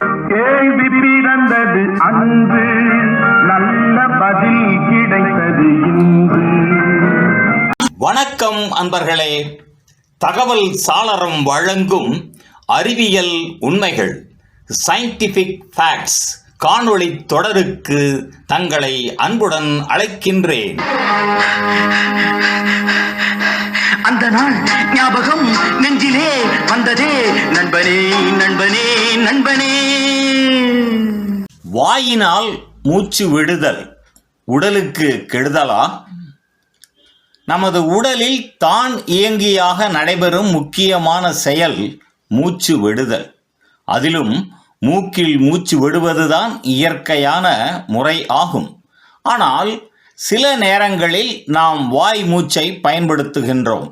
கேள்வி பிறந்தது அன்று நல்ல பதில் கிடைத்தது இன்று. வணக்கம் அன்பர்களே. தகவல் சாளரம் வழங்கும் அறிவியல் உண்மைகள் சயின்டிஃபிக் ஃபேக்ட்ஸ் காணொளி தொடருக்கு தங்களை அன்புடன் அழைக்கின்றேன். அந்த நாள் ஞாபகம் நெஞ்சிலே வந்ததே. நண்பனே நண்பனே நண்பனே. வாயினால் மூச்சு விடுதல் உடலுக்கு கெடுதலா? நமது உடலில் தான் இயங்கியாக நடைபெறும் முக்கியமான செயல் மூச்சு விடுதல். அதிலும் மூக்கில் மூச்சு விடுவதுதான் இயற்கையான முறை ஆகும். ஆனால் சில நேரங்களில் நாம் வாய் மூச்சை பயன்படுத்துகின்றோம்.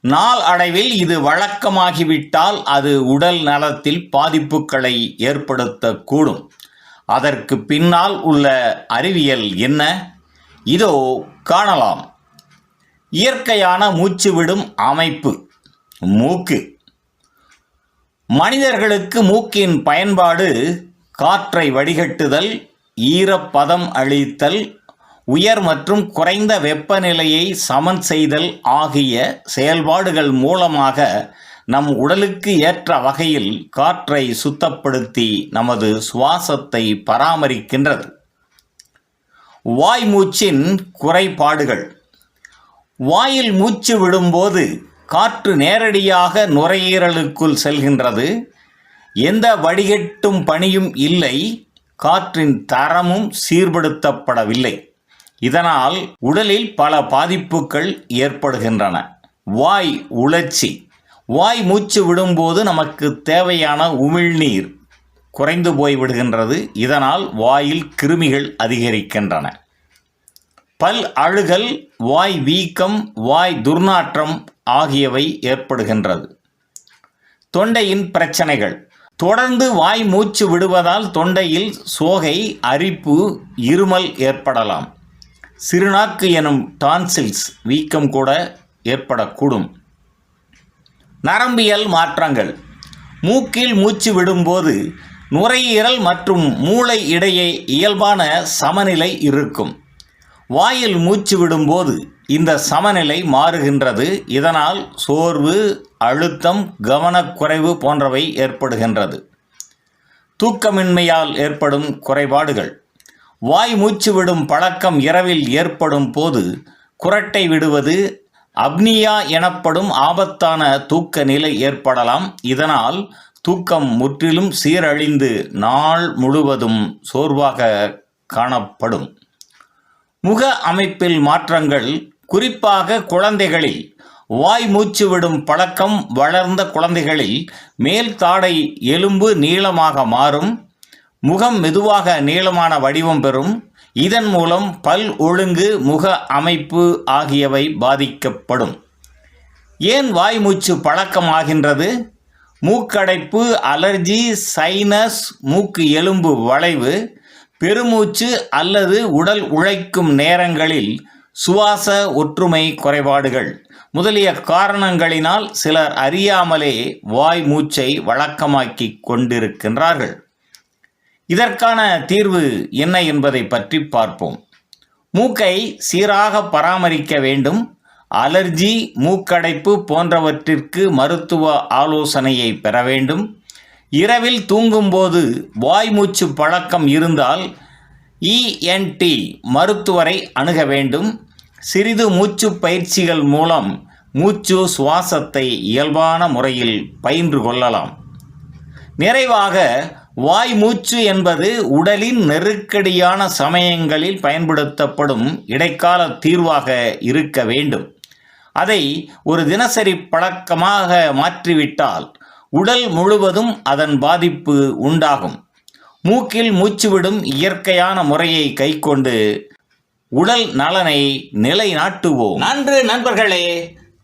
நாள் அடைவில் இது வழக்கமாகிவிட்டால் அது உடல் நலத்தில் பாதிப்புகளை ஏற்படுத்தக்கூடும். அதற்கு பின்னால் உள்ள அறிவியல் என்ன? இதோ காணலாம். இயற்கையான மூச்சு விடும் அமைப்பு மூக்கு. மனிதர்களுக்கு மூக்கின் பயன்பாடு காற்றை வடிகட்டுதல் ஈரப்பதம் அளித்தல் உயர் மற்றும் குறைந்த வெப்பநிலையை சமன் செய்தல் ஆகிய செயல்பாடுகள் மூலமாக நம் உடலுக்கு ஏற்ற வகையில் காற்றை சுத்தப்படுத்தி நமது சுவாசத்தை பராமரிக்கின்றது. வாய் மூச்சின் குறைபாடுகள். வாயில் மூச்சு விடும்போது காற்று நேரடியாக நுரையீரலுக்குள் செல்கின்றது. எந்த வடிகட்டும் பணியும் இல்லை. காற்றின் தரமும் சீர்படுத்தப்படவில்லை. இதனால் உடலில் பல பாதிப்புகள் ஏற்படுகின்றன. வாய் உளர்ச்சி வாய் மூச்சு விடும்போது நமக்கு தேவையான உமிழ்நீர் குறைந்து போய் விடுகின்றது. இதனால் வாயில் கிருமிகள் அதிகரிக்கின்றன. பல் அழுகல் வாய் வீக்கம் வாய் துர்நாற்றம் ஆகியவை ஏற்படுகின்றது. தொண்டையின் பிரச்சனைகள். தொடர்ந்து வாய் மூச்சு விடுவதால் தொண்டையில் சோகை அரிப்பு இருமல் ஏற்படலாம். சிறுநாக்கு எனும் டான்சில்ஸ் வீக்கம் கூட ஏற்படக்கூடும். நரம்பியல் மாற்றங்கள். மூக்கில் மூச்சு விடும்போது நுரையீரல் மற்றும் மூளை இடையே இயல்பான சமநிலை இருக்கும். வாயில் மூச்சு விடும்போது இந்த சமநிலை மாறுகின்றது. இதனால் சோர்வு அழுத்தம் கவனக்குறைவு போன்றவை ஏற்படுகின்றது. தூக்கமின்மையால் ஏற்படும் குறைபாடுகள். வாய் மூச்சு விடும் பழக்கம் இரவில் ஏற்படும் போது குரட்டை விடுவது அப்னியா எனப்படும் ஆபத்தான தூக்க நிலை ஏற்படலாம். இதனால் தூக்கம் முற்றிலும் சீரழிந்து நாள் முழுவதும் சோர்வாக காணப்படும். முக அமைப்பில் மாற்றங்கள் குறிப்பாக குழந்தைகளில். வாய் மூச்சு விடும் பழக்கம் வளர்ந்த குழந்தைகளில் மேல் தாடை எலும்பு நீளமாக மாறும். முகம் மெதுவாக நீளமான வடிவம் பெறும். இதன் மூலம் பல் ஒழுங்கு முக அமைப்பு ஆகியவை பாதிக்கப்படும். ஏன் வாய் மூச்சு பழக்கமாகின்றது? மூக்கடைப்பு அலர்ஜி சைனஸ் மூக்கு எலும்பு வளைவு பெருமூச்சு அல்லது உடல் உழைக்கும் நேரங்களில் சுவாச ஒற்றுமை குறைபாடுகள் முதலிய காரணங்களினால் சிலர் அறியாமலே வாய் மூச்சை வழக்கமாக்கி கொண்டிருக்கின்றார்கள். இதற்கான தீர்வு என்ன என்பதை பற்றி பார்ப்போம். மூக்கை சீராக பராமரிக்க வேண்டும். அலர்ஜி மூக்கடைப்பு போன்றவற்றிற்கு மருத்துவ ஆலோசனையை பெற வேண்டும். இரவில் தூங்கும்போது வாய்மூச்சு பழக்கம் இருந்தால் இஎன்டி மருத்துவரை அணுக வேண்டும். சிறிது மூச்சு பயிற்சிகள் மூலம் மூச்சு சுவாசத்தை இயல்பான முறையில் பயின்று கொள்ளலாம். நிறைவாக வாய் மூச்சு என்பது உடலின் நெருக்கடியான சமயங்களில் பயன்படுத்தப்படும் இடைக்கால தீர்வாக இருக்க வேண்டும். அதை ஒரு தினசரி பழக்கமாக மாற்றிவிட்டால் உடல் முழுவதும் அதன் பாதிப்பு உண்டாகும். மூக்கில் மூச்சுவிடும் இயற்கையான முறையை கைக்கொண்டு உடல் நலனை நிலைநாட்டுவோம். நன்று நண்பர்களே